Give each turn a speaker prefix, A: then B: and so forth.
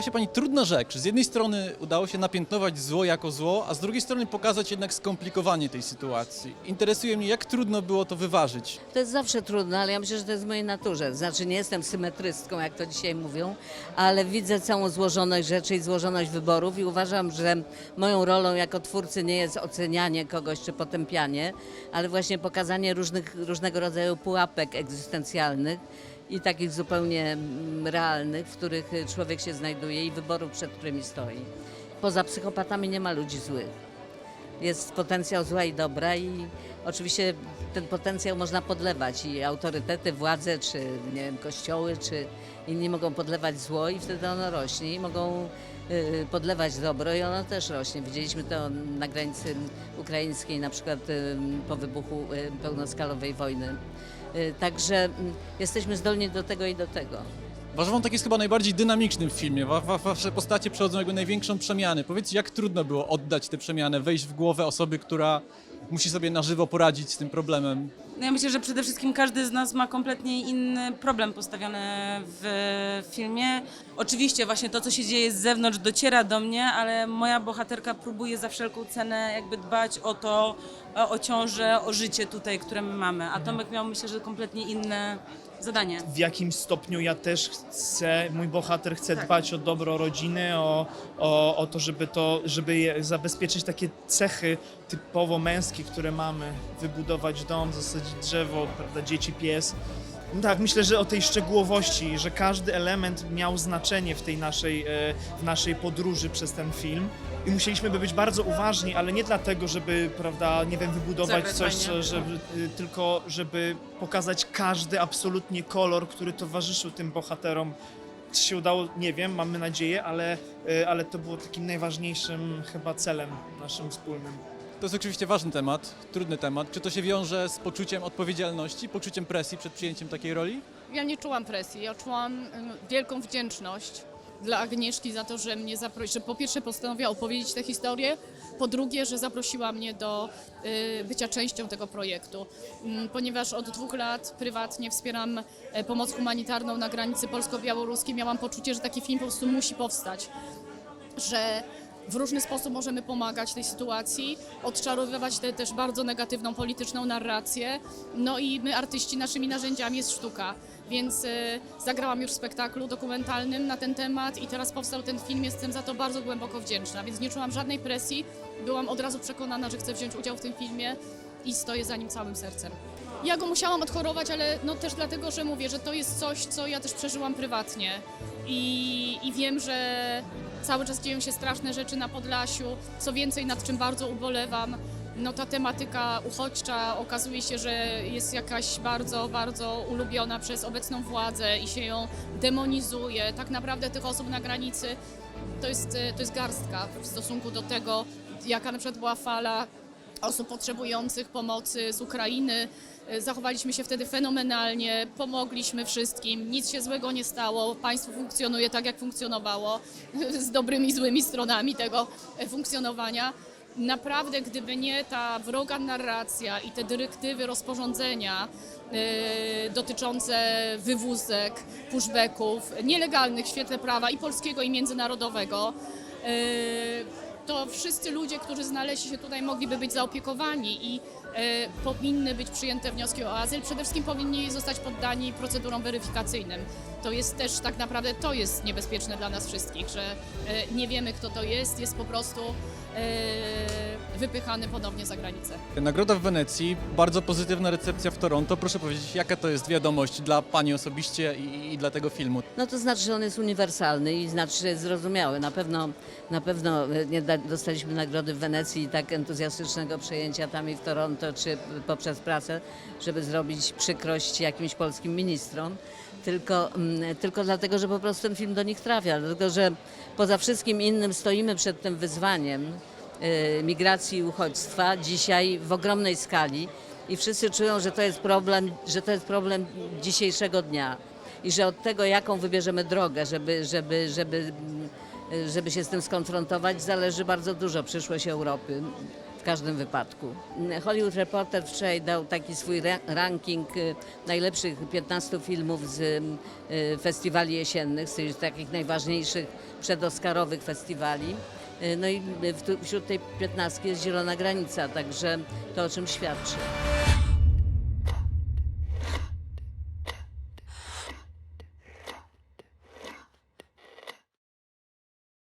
A: stała się pani trudna rzecz. Z jednej strony udało się napiętnować zło jako zło, a z drugiej strony pokazać jednak skomplikowanie tej sytuacji. Interesuje mnie, jak trudno było to wyważyć.
B: To jest zawsze trudne, ale ja myślę, że to jest w mojej naturze. Znaczy nie jestem symetrystką, jak to dzisiaj mówią, ale widzę całą złożoność rzeczy i złożoność wyborów i uważam, że moją rolą jako twórcy nie jest ocenianie kogoś czy potępianie, ale właśnie pokazanie różnych, różnego rodzaju pułapek egzystencjalnych i takich zupełnie mm, realnych, w których człowiek się znajduje i wyborów, przed którymi stoi. Poza psychopatami nie ma ludzi złych jest potencjał zła i dobra i oczywiście ten potencjał można podlewać i autorytety, władze, czy nie wiem, kościoły, czy inni mogą podlewać zło i wtedy ono rośnie i mogą podlewać dobro i ono też rośnie. Widzieliśmy to na granicy ukraińskiej na przykład y, po wybuchu y, pełnoskalowej wojny. Y, Także jesteśmy zdolni do tego i do tego.
A: Wasz wątek jest chyba najbardziej dynamiczny w filmie. Wa- wa- Wasze postacie przechodzą jakby największą przemianę. Powiedzcie, jak trudno było oddać tę przemianę, wejść w głowę osoby, która musi sobie na żywo poradzić z tym problemem.
C: No ja myślę, że przede wszystkim każdy z nas ma kompletnie inny problem postawiony w filmie. Oczywiście właśnie to, co się dzieje z zewnątrz dociera do mnie, ale moja bohaterka próbuje za wszelką cenę jakby dbać o to, o, o ciążę, o życie tutaj, które my mamy. A Tomek miał myślę, że kompletnie inne zadanie.
D: w jakim stopniu ja też chcę, mój bohater chce dbać o dobro rodziny, o, o, o to, żeby to, żeby je zabezpieczyć takie cechy typowo męskie, które mamy, wybudować dom, zasadzić drzewo, prawda, dzieci, pies. No Tak, myślę, że o tej szczegółowości, że każdy element miał znaczenie w tej naszej, e, w naszej podróży przez ten film. I musieliśmy by być bardzo uważni, ale nie dlatego, żeby, prawda, nie wiem, wybudować
C: Zagrać
D: coś, żeby, y, tylko żeby pokazać każdy absolutnie kolor, który towarzyszył tym bohaterom. Czy się udało, nie wiem, mamy nadzieję, ale, y, ale to było takim najważniejszym chyba celem naszym wspólnym.
A: To jest oczywiście ważny temat, trudny temat. Czy to się wiąże z poczuciem odpowiedzialności, poczuciem presji przed przyjęciem takiej roli?
E: Ja nie czułam presji, ja czułam em, wielką wdzięczność dla Agnieszki za to, że mnie zaprosiła, że po pierwsze postanowiła opowiedzieć tę historię, po drugie, że zaprosiła mnie do y, bycia częścią tego projektu, Mm, ponieważ od dwóch lat prywatnie wspieram e, pomoc humanitarną na granicy polsko-białoruskiej, miałam poczucie, że taki film po prostu musi powstać, że w różny sposób możemy pomagać tej sytuacji, odczarowywać tę też bardzo negatywną polityczną narrację. No i my, artyści, naszymi narzędziami jest sztuka. Więc e, zagrałam już w spektaklu dokumentalnym na ten temat i teraz powstał ten film. Jestem za to bardzo głęboko wdzięczna, więc nie czułam żadnej presji. Byłam od razu przekonana, że chcę wziąć udział w tym filmie i stoję za nim całym sercem. Ja go musiałam odchorować, ale no też dlatego, że mówię, że to jest coś, co ja też przeżyłam prywatnie. I, I wiem, że cały czas dzieją się straszne rzeczy na Podlasiu. Co więcej, nad czym bardzo ubolewam, no ta tematyka uchodźcza okazuje się, że jest jakaś bardzo, bardzo ulubiona przez obecną władzę i się ją demonizuje. Tak naprawdę tych osób na granicy to jest, to jest garstka w stosunku do tego, jaka na przykład była fala osób potrzebujących pomocy z Ukrainy. E, Zachowaliśmy się wtedy fenomenalnie, pomogliśmy wszystkim, nic się złego nie stało, państwo funkcjonuje tak, jak funkcjonowało, z dobrymi i złymi stronami tego e, funkcjonowania. Naprawdę, gdyby nie ta wroga narracja i te dyrektywy, rozporządzenia e, dotyczące wywózek, pushbacków, nielegalnych w świetle prawa i polskiego, i międzynarodowego, to wszyscy ludzie, którzy znaleźli się tutaj, mogliby być zaopiekowani i e, powinny być przyjęte wnioski o azyl. Przede wszystkim powinni zostać poddani procedurom weryfikacyjnym. To jest też tak naprawdę to jest niebezpieczne dla nas wszystkich, że e, nie wiemy kto to jest, jest po prostu e, wypychany ponownie za granicę.
A: Nagroda w Wenecji, bardzo pozytywna recepcja w Toronto. Proszę powiedzieć, jaka to jest wiadomość dla Pani osobiście i, i dla tego filmu?
B: No to znaczy, że on jest uniwersalny i znaczy, że jest zrozumiały. Na pewno, na pewno nie da, dostaliśmy nagrody w Wenecji i tak entuzjastycznego przejęcia tam i w Toronto, czy poprzez pracę, żeby zrobić przykrość jakimś polskim ministrom. Tylko, mm, tylko dlatego, że po prostu ten film do nich trafia. Dlatego, że poza wszystkim innym stoimy przed tym wyzwaniem e, migracji i uchodźstwa dzisiaj w ogromnej skali i wszyscy czują, że to jest problem, że to jest problem dzisiejszego dnia i że od tego, jaką wybierzemy drogę, żeby, żeby, żeby, żeby się z tym skonfrontować, zależy bardzo dużo przyszłość Europy. w każdym wypadku. Hollywood Reporter wczoraj dał taki swój ra- ranking y, najlepszych 15 filmów z y, festiwali jesiennych, z takich najważniejszych przedoskarowych festiwali. Y, No i wśród tej 15 jest Zielona Granica, także to o czym świadczy.